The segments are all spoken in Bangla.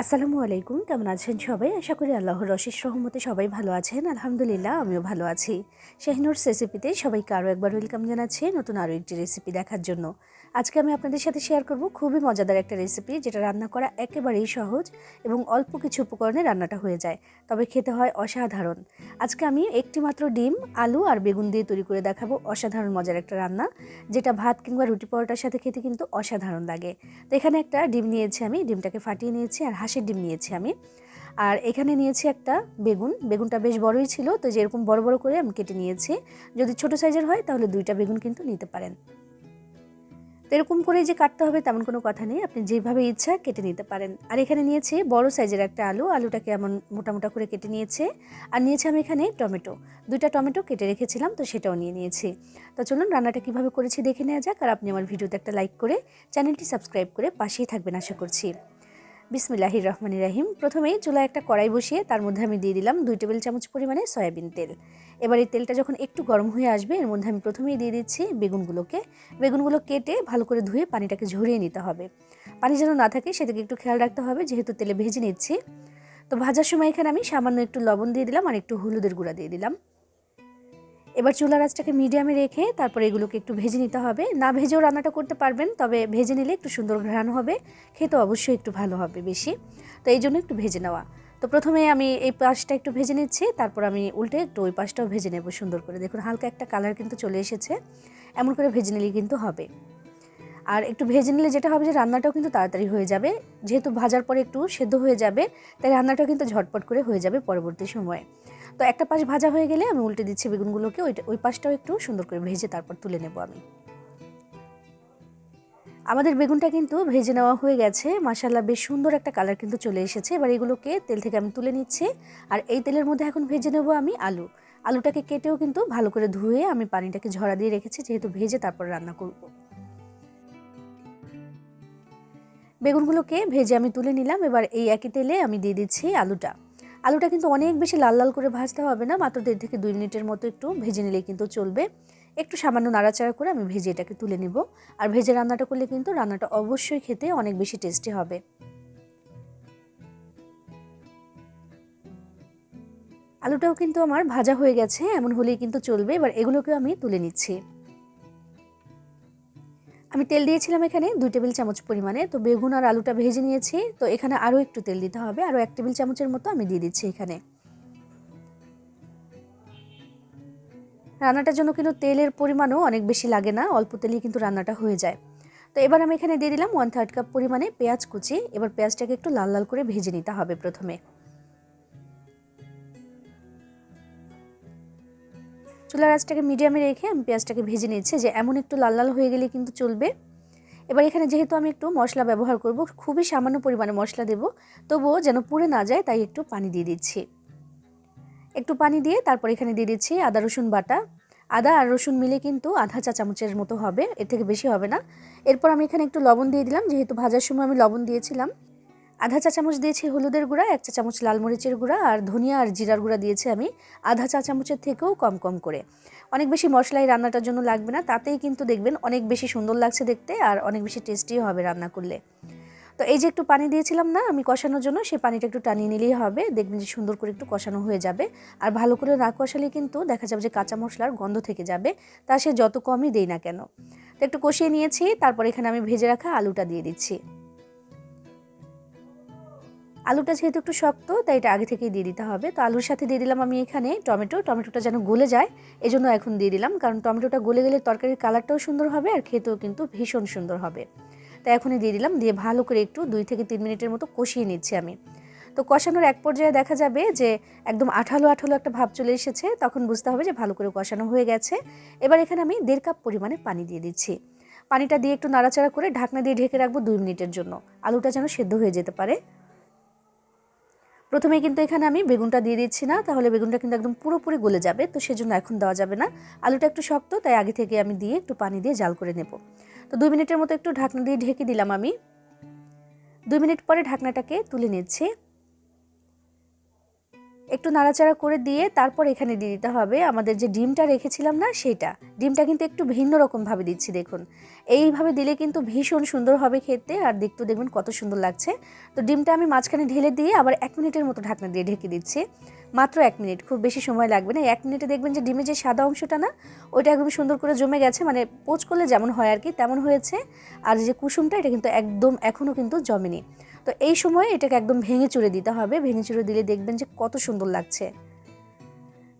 আসসালামু আলাইকুম। কেমন আছেন সবাই? আশা করি আল্লাহর অশেষ রহমতে সবাই ভালো আছেন। আলহামদুলিল্লাহ, আমিও ভালো আছি। শাহিনুর রেসিপিতে সবাইকে আরও একবার ওয়েলকাম জানাচ্ছি নতুন আরও একটি রেসিপি দেখার জন্য। আজকে আমি আপনাদের সাথে শেয়ার করব খুবই মজাদার একটা রেসিপি, যেটা রান্না করা একেবারেই সহজ এবং অল্প কিছু উপকরণে রান্নাটা হয়ে যায়, তবে খেতে হয় অসাধারণ। আজকে আমি একটি মাত্র ডিম, আলু আর বেগুন দিয়ে তৈরি করে দেখাবো অসাধারণ মজার একটা রান্না, যেটা ভাত কিংবা রুটি পরোটার সাথে খেতে কিন্তু অসাধারণ লাগে। তো এখানে একটা ডিম নিয়েছি আমি, ডিমটাকে ফাটিয়ে নিয়েছি আর হাঁসের ডিম নিয়েছি আমি। আর এখানে নিয়েছি একটা বেগুন। বেগুনটা বেশ বড়ই ছিল, তো যেরকম বড় বড় করে আমি কেটে নিয়েছি। যদি ছোট সাইজের হয়, তাহলে দুইটা বেগুন কিন্তু নিতে পারেন। তো এরকম করে যে কাটতে হবে, তেমন কোনো কথা নেই। আপনি যেভাবে ইচ্ছা কেটে নিতে পারেন। আর এখানে নিয়েছি বড় সাইজের একটা আলু। আলুটাকে এমন মোটা মোটা করে কেটে নিয়েছে। আর নিয়েছি আমি এখানে টমেটো। দুইটা টমেটো কেটে রেখেছিলাম, তো সেটাও নিয়ে নিয়েছি। তো চলুন রান্নাটা কীভাবে করেছি দেখে নেওয়া যাক। আর আপনি আমার ভিডিওতে একটা লাইক করে চ্যানেলটি সাবস্ক্রাইব করে পাশেই থাকবেন, আশা করছি। বিসমিল্লাহির রহমানির রাহিম। প্রথমেই চুলায় একটা কড়াই বসিয়ে তার মধ্যে আমি দিয়ে দিলাম দুই টেবিল চামচ পরিমাণে সয়াবিন তেল। এবার এই তেলটা যখন একটু গরম হয়ে আসবে, এর মধ্যে আমি প্রথমেই দিয়ে দিচ্ছি বেগুনগুলোকে। বেগুনগুলো কেটে ভালো করে ধুয়ে পানিটাকে ঝরিয়ে নিতে হবে। পানি যেন না থাকে, সেদিকে একটু খেয়াল রাখতে হবে, যেহেতু তেলে ভেজে নিচ্ছি। তো ভাজার সময় এখানে আমি সামান্য একটু লবণ দিয়ে দিলাম আর একটু হলুদের গুঁড়া দিয়ে দিলাম। এবার চুলার আঁচটাকে মিডিয়ামে রেখে তারপরে এগুলোকে একটু ভেজে নিতে হবে। না ভেজেও রান্নাটা করতে পারবেন, তবে ভেজে নিলে একটু সুন্দর ঘ্রাণ হবে, খেতে অবশ্যই একটু ভালো হবে বেশি। তো এই জন্য একটু ভেজে নেওয়া। তো প্রথমে আমি এই পাশটা একটু ভেজে নিচ্ছি, তারপর আমি উল্টে একটু ওই পাশটাও ভেজে নেব সুন্দর করে। দেখুন, হালকা একটা কালার কিন্তু চলে এসেছে, এমন করে ভেজে নিলে কিন্তু হবে। আর একটু ভেজে নিলে যেটা হবে যে রান্নাটাও কিন্তু তাড়াতাড়ি হয়ে যাবে, যেহেতু ভাজার পরে একটু সেদ্ধ হয়ে যাবে, তাই রান্নাটাও কিন্তু ঝটপট করে হয়ে যাবে পরবর্তী সময়ে। তো একটা পাশ ভাজা হয়ে গেলে আমি উল্টে দিচ্ছি বেগুনগুলোকে, ওইটা, ওই পাশটাও একটু সুন্দর করে ভেজে তারপর তুলে নেব আমি। আমাদের বেগুনটা কিন্তু ভেজে নেওয়া হয়ে গেছে। মাসাল্লাহ বেশ সুন্দর একটা কালার কিন্তু চলে এসেছে। এবার এগুলোকে তেল থেকে আমি তুলে নিচ্ছি। আর এই তেলের মধ্যে এখন ভেজে নেব আমি আলু। আলুটাকে কেটেও কিন্তু ভালো করে ধুয়ে আমি পানিটাকে ঝরা দিয়ে রেখেছি, যেহেতু ভেজে তারপর রান্না করব। বেগুনগুলোকে ভেজে আমি তুলে নিলাম। এবার এই একই তেলে আমি দিয়ে দিচ্ছি আলুটা। আলুটা কিন্তু অনেক বেশি লাল লাল করে ভাজতে হবে না, মাত্র দেড় থেকে দুই মিনিটের মতো একটু ভেজে নিলে কিন্তু চলবে। একটু সামান্য নাড়াচাড়া করে আমি ভেজে এটাকে তুলে নিব। আর ভেজে রান্নাটা করলে কিন্তু রান্নাটা অবশ্যই খেতে অনেক বেশি টেস্টি হবে। আলুটাও কিন্তু আমার ভাজা হয়ে গেছে, এমন হলেই কিন্তু চলবে। এবার এগুলোকে আমি তুলে নিচ্ছি। আমি তেল দিয়েছিলাম এখানে দুই টেবিল চামচ পরিমাণে, তো বেগুন আর আলুটা ভেজে নিয়েছি, তো এখানে আরও একটু তেল দিতে হবে, আরও এক টেবিল চামচের মতো আমি দিয়ে দিচ্ছি এখানে। রান্নাটার জন্য কিন্তু তেলের পরিমাণও অনেক বেশি লাগে না, অল্প তেলেই কিন্তু রান্নাটা হয়ে যায়। তো এবার আমি এখানে দিয়ে দিলাম ওয়ান থার্ড কাপ পরিমাণে পেঁয়াজ কুচি, এবার পেঁয়াজটাকে একটু লাল লাল করে ভেজে নিতে হবে প্রথমে। চুলার আঁচটাকে মিডিয়ামে রেখে আমি পেঁয়াজটাকে ভেজে নিচ্ছি। যে এমন একটু লাল লাল হয়ে গেলে কিন্তু চলবে। এবার এখানে যেহেতু আমি একটু মশলা ব্যবহার করব, খুবই সামান্য পরিমাণে মশলা দেব। তবুও যেন পুড়ে না যায়, তাই একটু পানি দিয়ে দিচ্ছি। একটু পানি দিয়ে তারপর এখানে দিয়ে দিচ্ছি আদা, রসুন বাটা। আদা আর রসুন মিলে কিন্তু আধা চা চামচের মতো হবে, এর থেকে বেশি হবে না। এরপর আমি এখানে একটু লবণ দিয়ে দিলাম। যেহেতু ভাজার সময় আমি লবণ দিয়েছিলাম আধা চা চামচ দিয়েছি হলুদের গুঁড়া, এক চা চামচ লাল মরিচের গুঁড়া আর ধনিয়া আর জিরার গুঁড়া দিয়েছি আমি আধা চা চামচের থেকেও কম কম করে। অনেক বেশি মশলা এই রান্নাটার জন্য লাগবে না, তাতেই কিন্তু দেখবেন অনেক বেশি সুন্দর লাগছে দেখতে আর অনেক বেশি টেস্টিও হবে রান্না করলে। তো এই যে একটু পানি দিয়েছিলাম না আমি কষানোর জন্য, সেই পানিটা একটু টানিয়ে নিলেই হবে, দেখবেন যে সুন্দর করে একটু কষানো হয়ে যাবে। আর ভালো করে না কষালে কিন্তু দেখা যাবে যে কাঁচা মশলার গন্ধ থেকে যাবে, তা সে যত কমই দেই না কেন। তো একটু কষিয়ে নিয়েছি, তারপর এখানে আমি ভেজে রাখা আলুটা দিয়ে দিচ্ছি। আলুটা যেহেতু একটু শক্ত, তাই এটা আগে থেকেই দিয়ে দিতে হবে। তো আলুর সাথে দিয়ে দিলাম আমি এখানে টমেটো। টমেটোটা যেন গলে যায়, এজন্য এখন দিয়ে দিলাম। কারণ টমেটোটা গলে গেলে তরকারির কালারটাও সুন্দর হবে আর খেতেও কিন্তু ভীষণ সুন্দর হবে। তাই এখনই দিয়ে দিলাম। দিয়ে ভালো করে একটু দুই থেকে তিন মিনিটের মতো কষিয়ে নিচ্ছি আমি। তো কষানোর এক পর্যায়ে দেখা যাবে যে একদম আঠালো আঠালো একটা ভাব চলে এসেছে। তখন বুঝতে হবে যে ভালো করে কষানো হয়ে গেছে। এবার এখানে আমি দেড় কাপ পরিমাণে পানি দিয়ে দিচ্ছি। পানিটা দিয়ে একটু নাড়াচাড়া করে ঢাকনা দিয়ে ঢেকে রাখব দুই মিনিটের জন্য। আলুটা যেন সেদ্ধ হয়ে যেতে পারে। প্রথমে কিন্তু এখানে আমি বেগুনটা দিয়ে দিচ্ছি না, তাহলে বেগুনটা কিন্তু একদম পুরোপুরি গলে যাবে, তো সেজন্য এখন দেওয়া যাবে না। আলুটা একটু শক্ত, তাই আগে থেকে আমি দিয়ে একটু পানি দিয়ে জাল করে নেব। তো দুই মিনিটের মতো একটু ঢাকনা দিয়ে ঢেকে দিলাম আমি। দুই মিনিট পরে ঢাকনাটাকে তুলে নিচ্ছি। একটু নাড়াচাড়া করে দিয়ে তারপর এখানে দিয়ে দিতে হবে। আমাদের যে ডিমটা রেখেছিলাম না, সেটা। ডিমটা কিন্তু একটু ভিন্ন রকমভাবে দিচ্ছি, দেখুন। এইভাবে দিলে কিন্তু ভীষণ সুন্দর হবে খেতে, আর দেখতে দেখবেন কত সুন্দর লাগছে। তো ডিমটা আমি মাঝখানে ঢেলে দিয়ে আবার এক মিনিটের মতো ঢাকনা দিয়ে ঢেকে দিচ্ছি। মাত্র এক মিনিট, খুব বেশি সময় লাগবে না। এক মিনিটে দেখবেন যে ডিমের যে সাদা অংশটা না, ওইটা একদম সুন্দর করে জমে গেছে। মানে পোচ করলে যেমন হয় আর কি, তেমন হয়েছে। আর যে কুসুমটা, এটা কিন্তু একদম এখনও কিন্তু জমেনি। তো এই সময় এটাকে একদম ভেঙে চুরে দিতে হবে। ভেঙে চুরে দিলে দেখবেন যে কত সুন্দর লাগছে।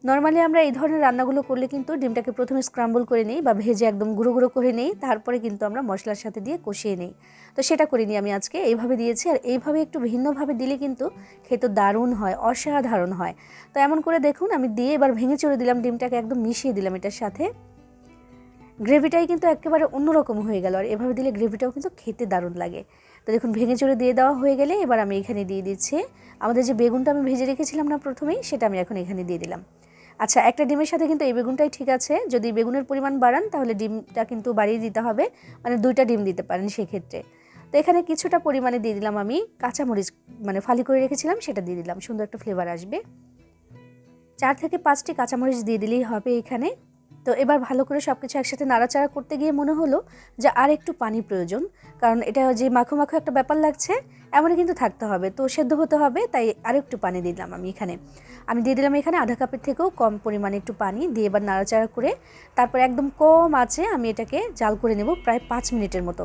নর্মালি আমরা এই ধরনের রান্নাগুলো করলে কিন্তু ডিমটাকে প্রথমে স্ক্রাম্বল করে নিই বা ভেজে একদম গুঁড়ো গুঁড়ো করে নিই, তারপরে কিন্তু আমরা মশলার সাথে দিয়ে কষিয়ে নিই। তো সেটা করিনি আমি আজকে, এইভাবে দিয়েছি আর এইভাবে একটু ভিন্নভাবে দিলে কিন্তু খেতে দারুণ হয়, অসাধারণ হয়। তো এমন করে দেখুন, আমি দিয়ে এবার ভেঙে চড়ে দিলাম ডিমটাকে, একদম মিশিয়ে দিলাম এটার সাথে। গ্রেভিটাই কিন্তু একেবারে অন্যরকম হয়ে গেল আর এভাবে দিলে গ্রেভিটাও কিন্তু খেতে দারুণ লাগে। তো দেখুন, ভেঙে চড়ে দিয়ে দেওয়া হয়ে গেলে এবার আমি এখানে দিয়ে দিচ্ছি। আমাদের যে বেগুনটা আমি ভেজে রেখেছিলাম না প্রথমেই, সেটা আমি এখন এখানে দিয়ে দিলাম। আচ্ছা একটা ডিমের সাথে কিন্তু এই বেগুনটাই ঠিক আছে। যদি বেগুনের পরিমাণ বাড়ান, তাহলে ডিমটা কিন্তু বাড়িয়ে দিতে হবে। মানে দুইটা ডিম দিতে পারেন সেক্ষেত্রে। তো এখানে কিছুটা পরিমাণে দিয়ে দিলাম আমি কাঁচামরিচ মানে ফালি করে রেখেছিলাম, সেটা দিয়ে দিলাম। সুন্দর একটা ফ্লেভার আসবে। চার থেকে পাঁচটি কাঁচামরিচ দিয়ে দিলেই হবে এখানে। তো এবার ভালো করে সব কিছু একসাথে নাড়াচাড়া করতে গিয়ে মনে হলো যে আর একটু পানি প্রয়োজন। কারণ এটা যে মাখো মাখো একটা ব্যাপার লাগছে, এমনই কিন্তু থাকতে হবে। তো সেদ্ধ হতে হবে, তাই আর একটু পানি দিলাম আমি এখানে। আমি দিয়ে দিলাম এখানে আধা কাপের থেকেও কম পরিমাণে একটু পানি দিয়ে এবার নাড়াচাড়া করে তারপর একদম কম আছে আমি এটাকে জাল করে নেব প্রায় পাঁচ মিনিটের মতো।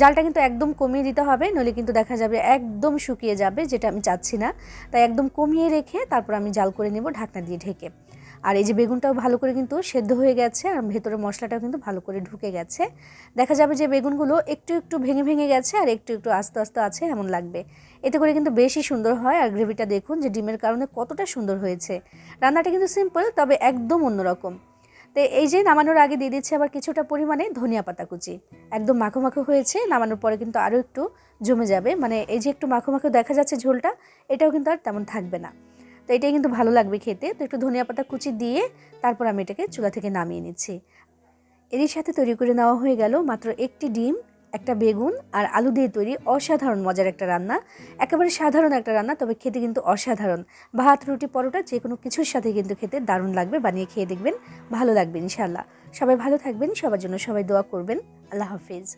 জালটা কিন্তু একদম কমিয়ে দিতে হবে, নইলে কিন্তু দেখা যাবে একদম শুকিয়ে যাবে, যেটা আমি চাচ্ছি না। তাই একদম কমিয়ে রেখে তারপর আমি জাল করে নেব ঢাকনা দিয়ে ঢেকে। আর এই যে বেগুনটাও ভালো করে কিন্তু সেদ্ধ হয়ে গেছে, আর ভেতরে মশলাটাও কিন্তু ভালো করে ঢুকে গেছে। দেখা যাবে যে বেগুনগুলো একটু একটু ভেঙে ভেঙে গেছে আর একটু একটু আস্তে আস্তে আছে এমন লাগবে। এতে করে কিন্তু বেশি সুন্দর হয়, আর গ্রেভিটা দেখুন যে ডিমের কারণে কতটা সুন্দর হয়েছে। রান্নাটা কিন্তু সিম্পল, তবে একদম অন্যরকম। তো এই যে নামানোর আগে দিয়ে দিচ্ছে আবার কিছুটা পরিমাণে ধনিয়া পাতা কুচি। একদম মাখো মাখো হয়েছে, নামানোর পরে কিন্তু আরও একটু জমে যাবে। মানে এই যে একটু মাখো মাখো দেখা যাচ্ছে ঝোলটা, এটাও কিন্তু আর তেমন থাকবে না। তো এটাই কিন্তু ভালো লাগবে খেতে। তো একটু ধনিয়া পাতা কুচি দিয়ে তারপর আমি এটাকে চুলা থেকে নামিয়ে নিচ্ছি। এরই সাথে তৈরি করে নেওয়া হয়ে গেল মাত্র একটি ডিম, একটা বেগুন আর আলু দিয়ে তৈরি অসাধারণ মজার একটা রান্না। একেবারে সাধারণ একটা রান্না, তবে খেতে কিন্তু অসাধারণ। ভাত, রুটি, পরোটা যে কোনো কিছুর সাথে কিন্তু খেতে দারুণ লাগবে, বানিয়ে খেয়ে দেখবেন ভালো লাগবে ইনশাল্লাহ সবাই ভালো থাকবেন, সবার জন্য সবাই দোয়া করবেন। আল্লাহ হাফিজ।